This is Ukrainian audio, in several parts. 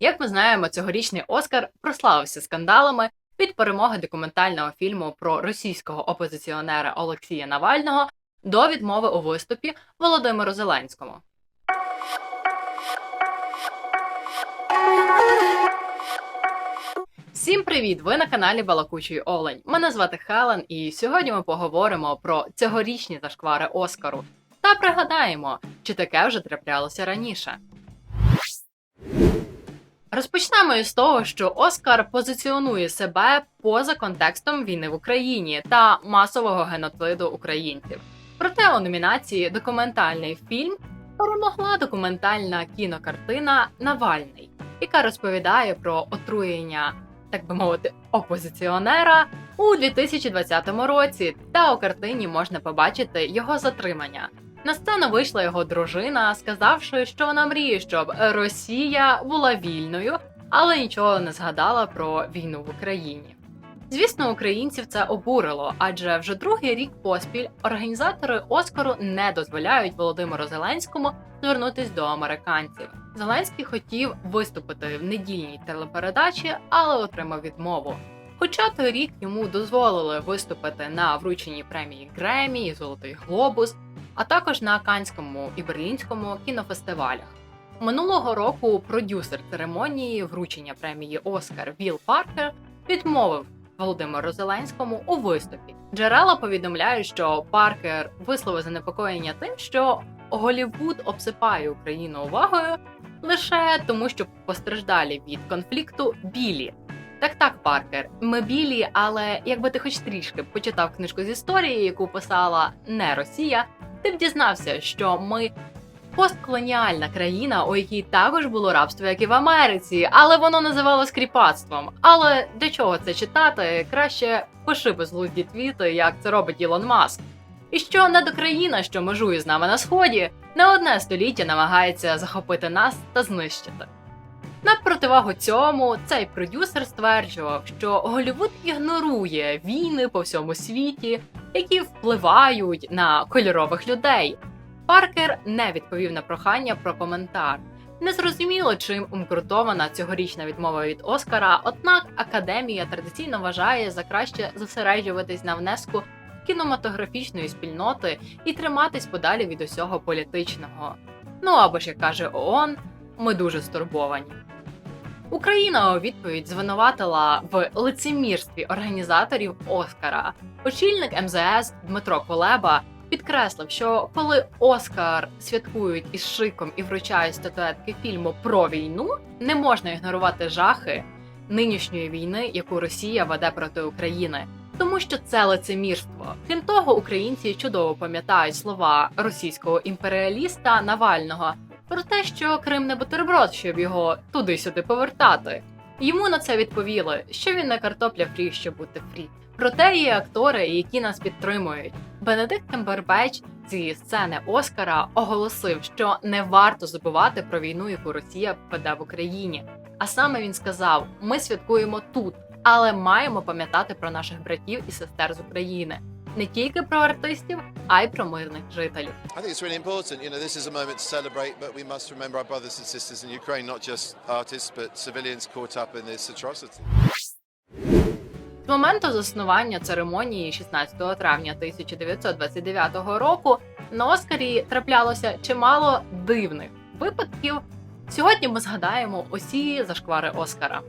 Як ми знаємо, цьогорічний Оскар прославився скандалами від перемоги документального фільму про російського опозиціонера Олексія Навального до відмови у виступі Володимиру Зеленському. Всім привіт! Ви на каналі Балакучий Олень. Мене звати Хелен, і сьогодні ми поговоримо про цьогорічні зашквари Оскару та пригадаємо, чи таке вже траплялося раніше. Розпочнемо із того, що Оскар позиціонує себе поза контекстом війни в Україні та масового геноциду українців. Проте у номінації Документальний фільм перемогла документальна кінокартина Навальний, яка розповідає про отруєння, так би мовити, опозиціонера у 2020 році. Та у картині можна побачити його затримання. На сцену вийшла його дружина, сказавши, що вона мріє, щоб Росія була вільною, але нічого не згадала про війну в Україні. Звісно, українців це обурило, адже вже другий рік поспіль організатори Оскару не дозволяють Володимиру Зеленському звернутись до американців. Зеленський хотів виступити в недільній телепередачі, але отримав відмову. Хоча той рік йому дозволили виступити на врученні премії Гремі і Золотий Глобус, а також на Канському і Берлінському кінофестивалях. Минулого року продюсер церемонії вручення премії Оскар Віл Паркер відмовив Володимиру Зеленському у виступі. Джерела повідомляють, що Паркер висловив занепокоєння тим, що Голівуд обсипає Україну увагою лише тому, що постраждалі від конфлікту білі. Так, так, Паркер, ми білі, але якби ти хоч трішки почитав книжку з історії, яку писала не Росія, ти б дізнався, що ми постколоніальна країна, у якій також було рабство, як і в Америці, але воно називалось кріпацтвом. Але для чого це читати? Краще пиши безглузді твіти, як це робить Ілон Маск. І що недокраїна, що межує з нами на сході, не одне століття намагається захопити нас та знищити. На противагу цьому цей продюсер стверджував, що Голівуд ігнорує війни по всьому світі, які впливають на кольорових людей. Паркер не відповів на прохання про коментар. Незрозуміло, чим умкрутована цьогорічна відмова від Оскара, однак академія традиційно вважає за краще зосереджуватись на внеску кінематографічної спільноти і триматись подалі від усього політичного. Ну або ж як каже ООН, ми дуже стурбовані. Україна у відповідь звинуватила в лицемірстві організаторів Оскара. Очільник МЗС Дмитро Колеба підкреслив, що коли Оскар святкують із шиком і вручають статуетки фільму про війну, не можна ігнорувати жахи нинішньої війни, яку Росія веде проти України. Тому що це лицемірство. Крім того, українці чудово пам'ятають слова російського імперіаліста Навального про те, що Крим не бутерброд, щоб його туди-сюди повертати. Йому на це відповіли, що він не картопля фрі, щоб бути фрі. Проте є актори, які нас підтримують. Бенедикт Камбербеч зі сцени Оскара оголосив, що не варто забувати про війну, яку Росія веде в Україні. А саме він сказав: ми святкуємо тут, але маємо пам'ятати про наших братів і сестер з України. Не тільки про артистів, а й про мирних жителів. I think it's really important. You know, this is a moment to celebrate, but we must remember our brothers and sisters in Ukraine, not just artists, but civilians caught up in this atrocity. З моменту заснування церемонії 16 травня 1929 року на Оскарі траплялося чимало дивних випадків. Сьогодні ми згадаємо усі зашквари Оскара.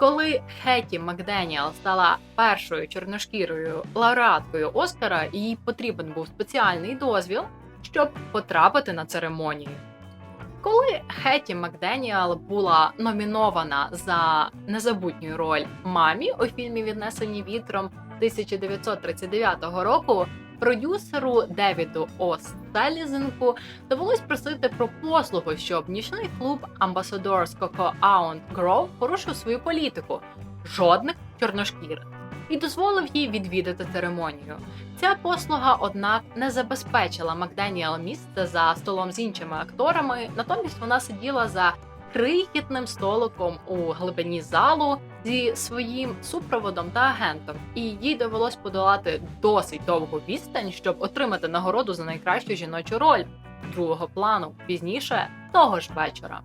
Коли Хетті Макденіел стала першою чорношкірою лауреаткою Оскара, їй потрібен був спеціальний дозвіл, щоб потрапити на церемонію. Коли Хетті Макденіел була номінована за незабутню роль мамі у фільмі Віднесені вітром 1939 року, продюсеру Девіду О. Стелізенку довелось просити про послугу, щоб нічний клуб Ambassadors Coco Aunt Grove порушив свою політику жодних чорношкірих і дозволив їй відвідати церемонію. Ця послуга, однак, не забезпечила Макденіел місце за столом з іншими акторами. Натомість вона сиділа за крихітним столиком у глибині залу зі своїм супроводом та агентом, і їй довелось подолати досить довгу відстань, щоб отримати нагороду за найкращу жіночу роль другого плану. Пізніше того ж вечора.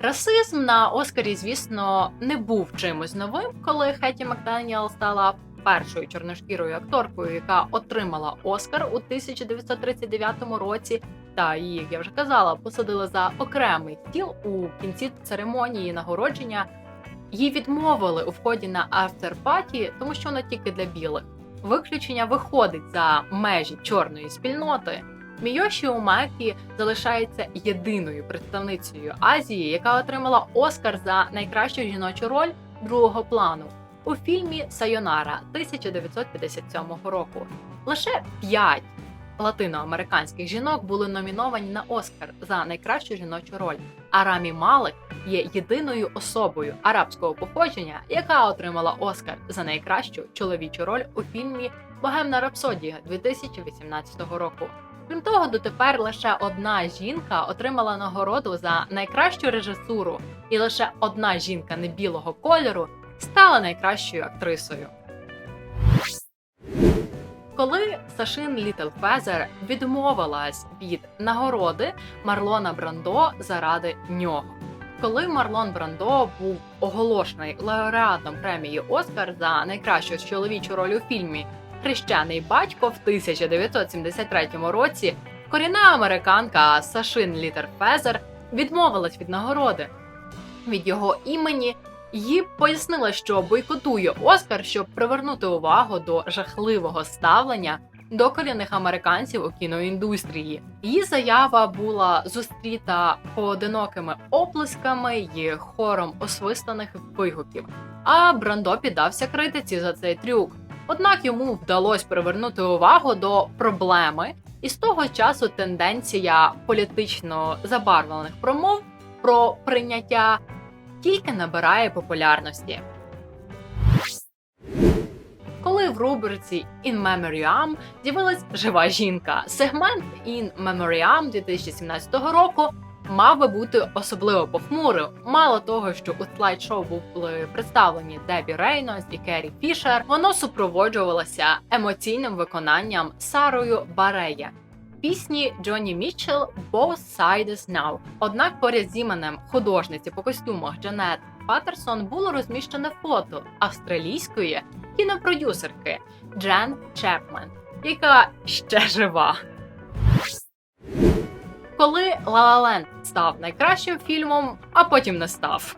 Расизм на Оскарі, звісно, не був чимось новим, коли Хетті Макданіел стала першою чорношкірою акторкою, яка отримала Оскар у 1939 році. Та її, як я вже казала, посадили за окремий стіл у кінці церемонії нагородження. Їй відмовили у вході на афтерпаті, тому що вона тільки для білих. Виключення виходить за межі чорної спільноти. Мійоші Умакі залишається єдиною представницею Азії, яка отримала Оскар за найкращу жіночу роль другого плану у фільмі Сайонара 1957 року. Лише п'ять латиноамериканських жінок були номіновані на Оскар за найкращу жіночу роль. А Рамі Малек є єдиною особою арабського походження, яка отримала Оскар за найкращу чоловічу роль у фільмі Богемна Рапсодія 2018 року. Крім того, дотепер лише одна жінка отримала нагороду за найкращу режисуру, і лише одна жінка не білого кольору стала найкращою актрисою. Коли Сашин Літлфезер відмовилась від нагороди Марлона Брандо заради нього. Коли Марлон Брандо був оголошений лауреатом премії Оскар за найкращу чоловічу роль у фільмі Хрещений батько в 1973 році, корінна американка Сашин Літерфезер відмовилась від нагороди. Від його імені їй пояснила, що бойкотує Оскар, щоб привернути увагу до жахливого ставлення до корінних американців у кіноіндустрії. Її заява була зустріта поодинокими оплесками і хором освистаних вигуків. А Брандо піддався критиці за цей трюк. Однак йому вдалося привернути увагу до проблеми, і з того часу тенденція політично забарвлених промов про прийняття тільки набирає популярності. Коли в рубриці In Memoriam з'явилась жива жінка, сегмент In Memoriam 2017 року мав би бути особливо похмурим. Мало того, що у слайд-шоу були представлені Дебі Рейнольдс і Керрі Фішер, воно супроводжувалося емоційним виконанням Сарою Барея. Пісні Джонні Мітчелл «Both Sides Now». Однак поряд з іменем художниці по костюмах Джанет Паттерсон було розміщене фото австралійської кінопродюсерки Джен Чепмен, яка ще жива. Коли «La La Land» став найкращим фільмом, а потім не став.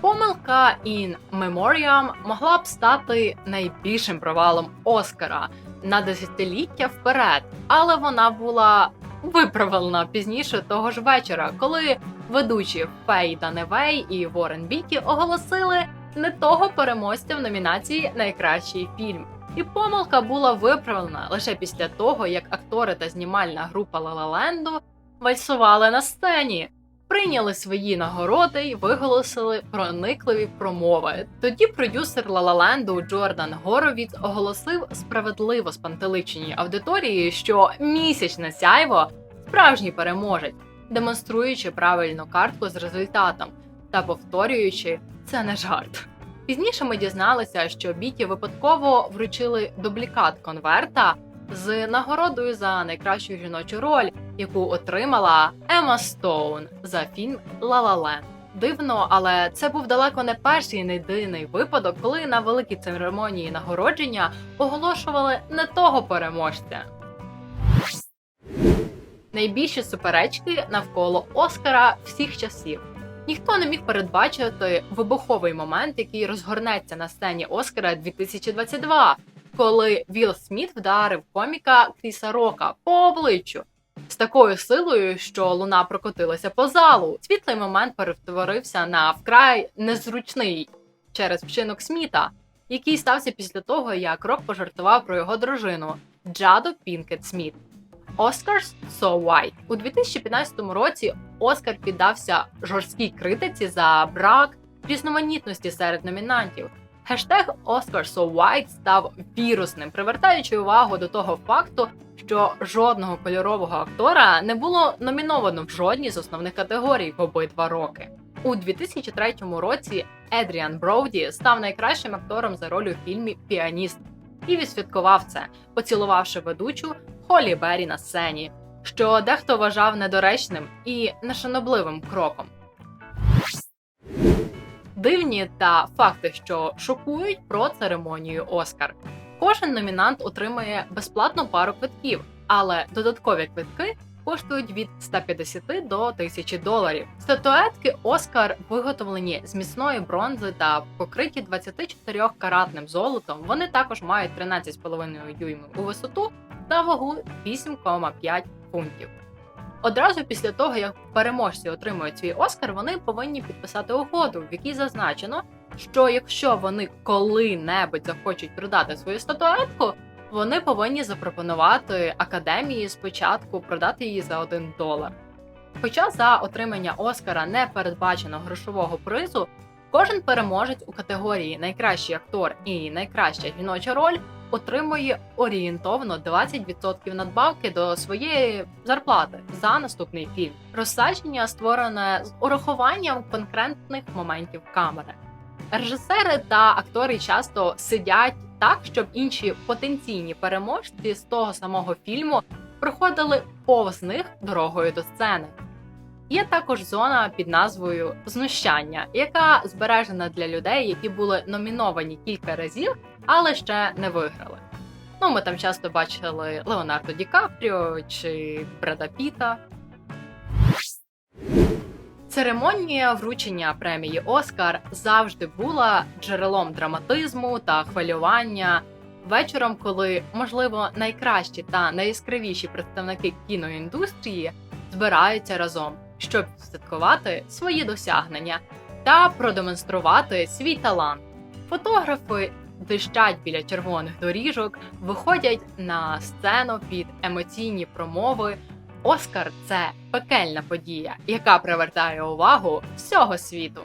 Помилка In Memoriam могла б стати найбільшим провалом Оскара на десятиліття вперед, але вона була виправлена пізніше того ж вечора, коли ведучі Фей Даневей і Ворен Біті оголосили не того переможця в номінації Найкращий фільм. І помилка була виправлена лише після того, як актори та знімальна група Лалаленду вальсували на сцені, прийняли свої нагороди і виголосили проникливі промови. Тоді продюсер Лалаленду Джордан Горовіц оголосив справедливо спантеличеній аудиторії, що місячне сяйво справжній переможець, демонструючи правильну картку з результатом та повторюючи це не жарт. Пізніше ми дізналися, що Біті випадково вручили дублікат конверта з нагородою за найкращу жіночу роль, яку отримала Ема Стоун за фільм «Ла Ла Дивно, але це був далеко не перший і не єдиний випадок, коли на великій церемонії нагородження оголошували не того переможця. Найбільші суперечки навколо Оскара всіх часів. Ніхто не міг передбачити вибуховий момент, який розгорнеться на сцені Оскара 2022, коли Вілл Сміт вдарив коміка Кріса Рока по обличчю такою силою, що луна прокотилася по залу. Світлий момент перетворився на вкрай незручний через вчинок Сміта, який стався після того, як Рок пожартував про його дружину Джаду Пінкет Сміт. Oscars So White. у 2015 році Оскар піддався жорсткій критиці за брак різноманітності серед номінантів. Хештег Oscar So White став вірусним, привертаючи увагу до того факту, що жодного кольорового актора не було номіновано в жодній з основних категорій в обидва роки. У 2003 році Едріан Броуді став найкращим актором за роль у фільмі Піаніст і відсвяткував це, поцілувавши ведучу Холі Беррі на сцені. що дехто вважав недоречним і нешанобливим кроком. Дивні та факти, що шокують про церемонію Оскар. Кожен номінант отримає безплатну пару квитків, але додаткові квитки коштують від 150 до 1000 доларів. Статуетки Оскар виготовлені з міцної бронзи та покриті 24-каратним золотом. Вони також мають 13,5 дюймів у висоту та вагу 8,5 фунтів. Одразу після того, як переможці отримують свій Оскар, вони повинні підписати угоду, в якій зазначено, що якщо вони коли-небудь захочуть продати свою статуетку, вони повинні запропонувати академії спочатку продати її за 1 долар. Хоча за отримання Оскара не передбачено грошового призу, кожен переможець у категорії Найкращий актор і найкраща жіноча роль отримує орієнтовно 20% надбавки до своєї зарплати за наступний фільм. Розсадження створене з урахуванням конкретних моментів камери. Режисери та актори часто сидять так, щоб інші потенційні переможці з того самого фільму проходили повз них дорогою до сцени. Є також зона під назвою Знущання, яка збережена для людей, які були номіновані кілька разів, але ще не виграли. Ну, ми там часто бачили Леонардо Ді Капріо чи Бреда Піта. Церемонія вручення премії Оскар завжди була джерелом драматизму та хвилювання. Вечором, коли можливо найкращі та найяскравіші представники кіноіндустрії збираються разом, щоб святкувати свої досягнення та продемонструвати свій талант. Фотографи дищать біля червоних доріжок, виходять на сцену під емоційні промови. Оскар це пекельна подія, яка привертає увагу всього світу.